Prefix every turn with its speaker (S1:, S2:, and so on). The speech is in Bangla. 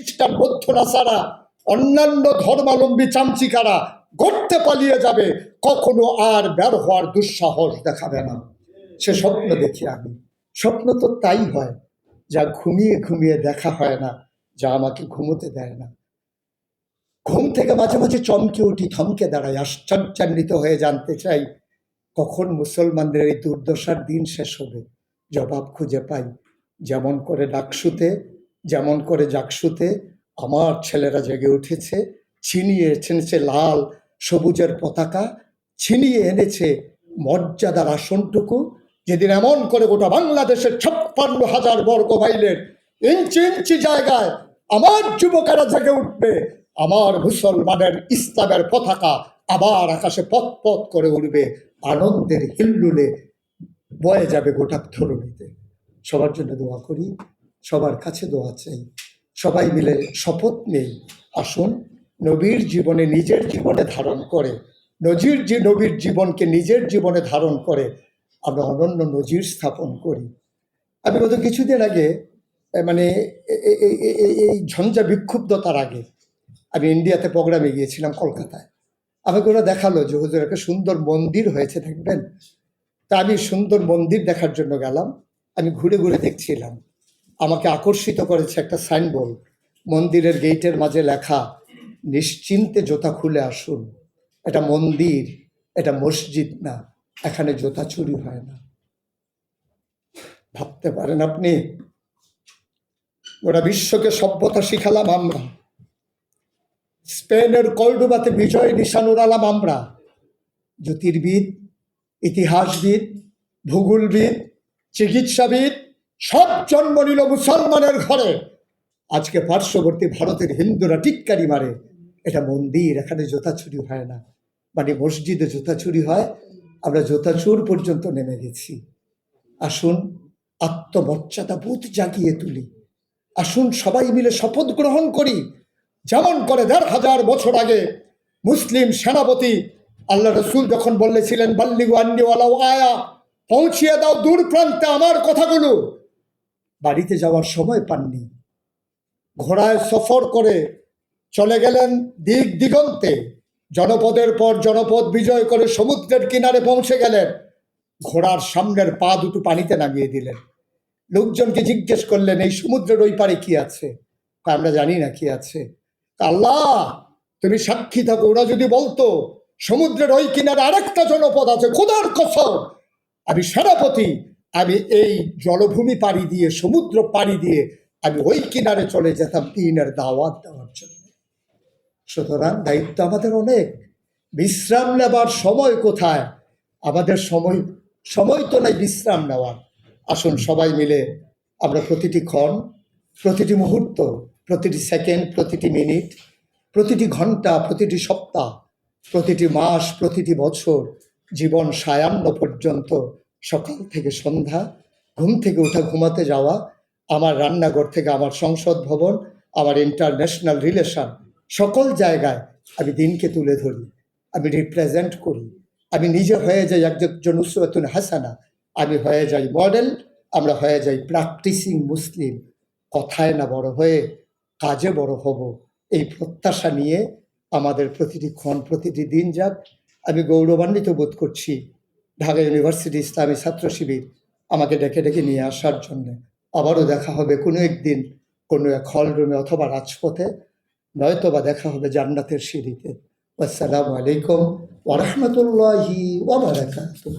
S1: খ্রিস্টান বৌদ্ধ নাসারা অন্যান্য ধর্মাবলম্বী চামচিকারা গড়তে পালিয়ে যাবে, কখনো আর বের হওয়ার দুঃসাহস দেখাবে না। সে স্বপ্ন দেখি আমি। স্বপ্ন তো তাই হয়, যা ঘুমিয়ে ঘুমিয়ে দেখা হয় না, যা আমাকে ঘুমোতে দেয় না। ঘুম থেকে মাঝে মাঝে চমকে উঠি থমকে দাঁড়াই, আশ্চর্যান্বিত হয়ে জানতে চাই, কখন মুসলমানদের এই দুর্দশার দিন শেষ হবে। জবাব খুঁজে পাই, যেমন করে ডাকসুতে যেমন করে জাকসুতে, আমার ছেলেরা জেগে উঠেছে, ছিনিয়ে এনেছে লাল সবুজের পতাকা, ছিনিয়ে এনেছে মর্যাদার আসনটুকু। যেদিন এমন করে গোটা বাংলাদেশের ছাপ্পান্ন হাজার বর্গ মাইলের ইঞ্চি ইঞ্চি জায়গায় আমার যুবকেরা জেগে উঠবে, আমার মুসলমানের ইসলামের পতাকা আবার আকাশে পথ পথ করে উঠবে আনন্দের হিল্লুলে বয়ে যাবে গোটা ধরণীতে। সবার জন্য দোয়া করি। সবার কাছে দোয়া চাই। সবাই মিলে শপথ নেই। আসুন, নবীর জীবনে নিজের জীবনে ধারণ করে। নজির যে নবীর জীবনকে নিজের জীবনে ধারণ করে, আমরা অনন্য নজির স্থাপন করি। আমি গত কিছুদিন আগে মানে এই ঝঞ্ঝা বিক্ষুব্ধতার আগে আমি ইন্ডিয়াতে প্রোগ্রামে গিয়েছিলাম কলকাতায়। আমাকে ওরা দেখাল যে হুজুর, একটা সুন্দর মন্দির হয়েছে, দেখবেন? তা আমি সুন্দর মন্দির দেখার জন্য গেলাম। আমি ঘুরে ঘুরে দেখছিলাম। আমাকে আকর্ষিত করেছে একটা সাইনবোর্ড। মন্দিরের গেটের মাঝে লেখা, নিশ্চিন্তে জোতা খুলে আসুন। এটা মন্দির, এটা মসজিদ না, এখানে জোতা চুরি হয় না। ভাবতে পারেন আপনি, গোটা বিশ্বকে সভ্যতা শিখালাম আমরা। স্পেনের কলডুবাতে বিজয় নিশান উড়ালাম আমরা। জ্যোতির্বিদ, ইতিহাসবিদ, ভূগোলবিদ, চিকিৎসাবিদ সব জন্ম নিল মুসলমানের ঘরে। আজকে পার্শ্ববর্তী ভারতের হিন্দুরা টিক্কারি মারে। এটা মন্দির, এখানে জোতা চুরি হয় না। মানে মসজিদে জোতা চুরি হয়। আমরা জোতা চুর পর্যন্ত নেমে গেছি। আসুন, আত্মমর্যাদা বোধ জাগিয়ে তুলি। আসুন, সবাই মিলে শপথ গ্রহণ করি। যেমন করে দেড় হাজার বছর আগে মুসলিম সেনাপতি আল্লাহ রসুল যখন বলেছিলেন, বাল্লিগু আন্নিওয়ালাও আয়া পৌঁছিয়ে দাও দূর প্রান্তে আমার কথাগুলো। বাড়িতে যাওয়ার সময় পাননি। ঘোড়ায় সফর করে চলে গেলেন দিক দিগন্তে। জনপদের পর জনপদ বিজয় করে সমুদ্রের কিনারে পৌঁছে গেলেন। ঘোড়ার সামনের পা দুটো পানিতে নামিয়ে দিলেন। লোকজনকে জিজ্ঞেস করলেন এই সমুদ্রের ওই পারে কি আছে? কয়, আমরা জানি না কি আছে। তা আল্লাহ তুমি সাক্ষী থাকো ওরা যদি বলতো সমুদ্রের ওই কিনারে আরেকটা জনপদ আছে খোদার কসম আমি সেনাপতি আমি এই জলভূমি পাড়ি দিয়ে, সমুদ্র পাড়ি দিয়ে আমি ওই কিনারে চলে যেতাম দিনের দাওয়াত দেওয়ার জন্য। সুতরাং দায়িত্ব আমাদের অনেক। বিশ্রাম নেবার সময় কোথায়? আমাদের সময় সময় তো নাই বিশ্রাম নেওয়ার। আসুন সবাই মিলে আমরা প্রতিটি ক্ষণ, প্রতিটি মুহূর্ত, প্রতিটি সেকেন্ড, প্রতিটি মিনিট, প্রতিটি ঘণ্টা, প্রতিটি সপ্তাহ, প্রতিটি মাস, প্রতিটি বছর, জীবন সায়ান্ন পর্যন্ত সকাল থেকে সন্ধ্যা, ঘুম থেকে উঠা ঘুমাতে যাওয়া, আমার রান্নাঘর থেকে আমার সংসদ ভবন, আমার ইন্টারন্যাশনাল রিলেশন সকল জায়গায় আমি দিনকে তুলে ধরি, আমি রিপ্রেজেন্ট করি। আমি নিজে হয়ে যাই একজন উসওয়াতুন হাসানা, আমি হয়ে যাই মডেল আমরা হয়ে যাই প্র্যাকটিসিং মুসলিম। কথায় না বড় হয়ে কাজে বড় হব। এই প্রত্যাশা নিয়ে আমাদের প্রতিটি ক্ষণ, প্রতিটি দিন যাক, আমি গৌরবান্বিত বোধ করছি। ঢাকা ইউনিভার্সিটি ইসলামী ছাত্র শিবির আমাকে ডেকে ডেকে নিয়ে আসার জন্যে। আবারও দেখা হবে কোনো একদিন কোনো এক হল রুমে অথবা রাজপথে নয়তো বা দেখা হবে জান্নাতের সিঁড়িতে। আসসালামু আলাইকুম ওরহমতুল্লাহি ওবরাকাতুহ